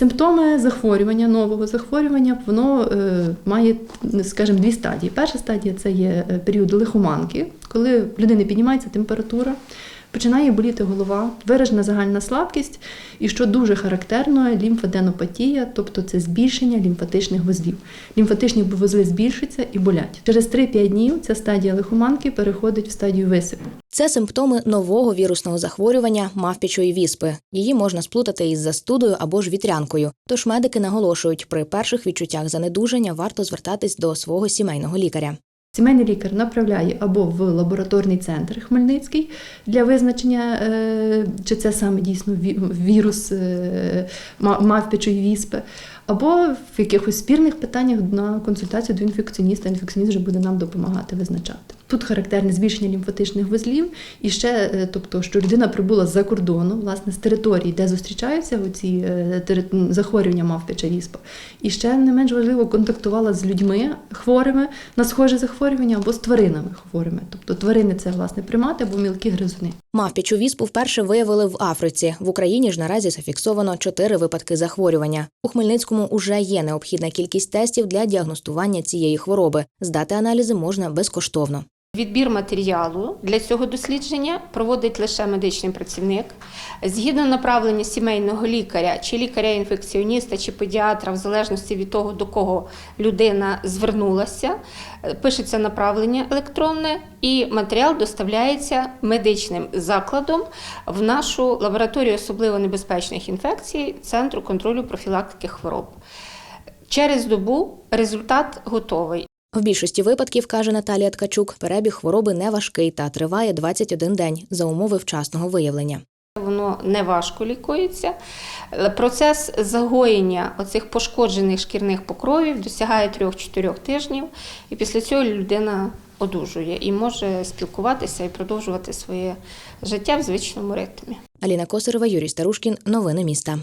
Симптоми захворювання, нового захворювання, воно е, має, скажімо, дві стадії. Перша стадія це є е, період лихоманки, коли в людини піднімається температура, починає боліти голова, виражена загальна слабкість, і що дуже характерно, лімфаденопатія, тобто це збільшення лімфатичних вузлів. Лімфатичні вузли збільшуються і болять. Через 3-5 днів ця стадія лихоманки переходить в стадію висипу. Це симптоми нового вірусного захворювання мавпічої віспи. Її можна сплутати із застудою або ж вітрянкою. Тож медики наголошують, при перших відчуттях занедужання варто звертатись до свого сімейного лікаря. Сімейний лікар направляє або в лабораторний центр Хмельницький для визначення, е, чи це саме дійсно вірус мавпи чи віспи, або в якихось спірних питаннях на консультацію до інфекціоніста. Інфекціоніст вже буде нам допомагати визначати. Тут характерне збільшення лімфатичних вузлів, і ще, е, тобто, що людина прибула з-за кордону, власне, з території, де зустрічаються оці е, захворювання мавпяча віспа. І ще не менш важливо контактувала з людьми хворими на схоже захворювання або з тваринами хворими. Тобто тварини це власне примати або мілкі гризуни. Мавпічу віспу вперше виявили в Африці. В Україні ж наразі зафіксовано чотири випадки захворювання. У Хмельницькому уже є необхідна кількість тестів для діагностування цієї хвороби. Здати аналізи можна безкоштовно. Відбір матеріалу для цього дослідження проводить лише медичний працівник. Згідно направлення сімейного лікаря, чи лікаря-інфекціоніста, чи педіатра, в залежності від того, до кого людина звернулася, е, пишеться направлення електронне, і матеріал доставляється медичним закладом в нашу лабораторію особливо небезпечних інфекцій Центру контролю профілактики хвороб. Через добу результат готовий. В більшості випадків, каже Наталія Ткачук, перебіг хвороби не важкий та триває 21 день за умови вчасного виявлення. Воно не важко лікується. Процес загоєння оцих пошкоджених шкірних покровів досягає 3-4 тижнів, і після цього людина одужує і може спілкуватися і продовжувати своє життя в звичному ритмі. Аліна Косарева, Юрій Старушкін. Новини міста.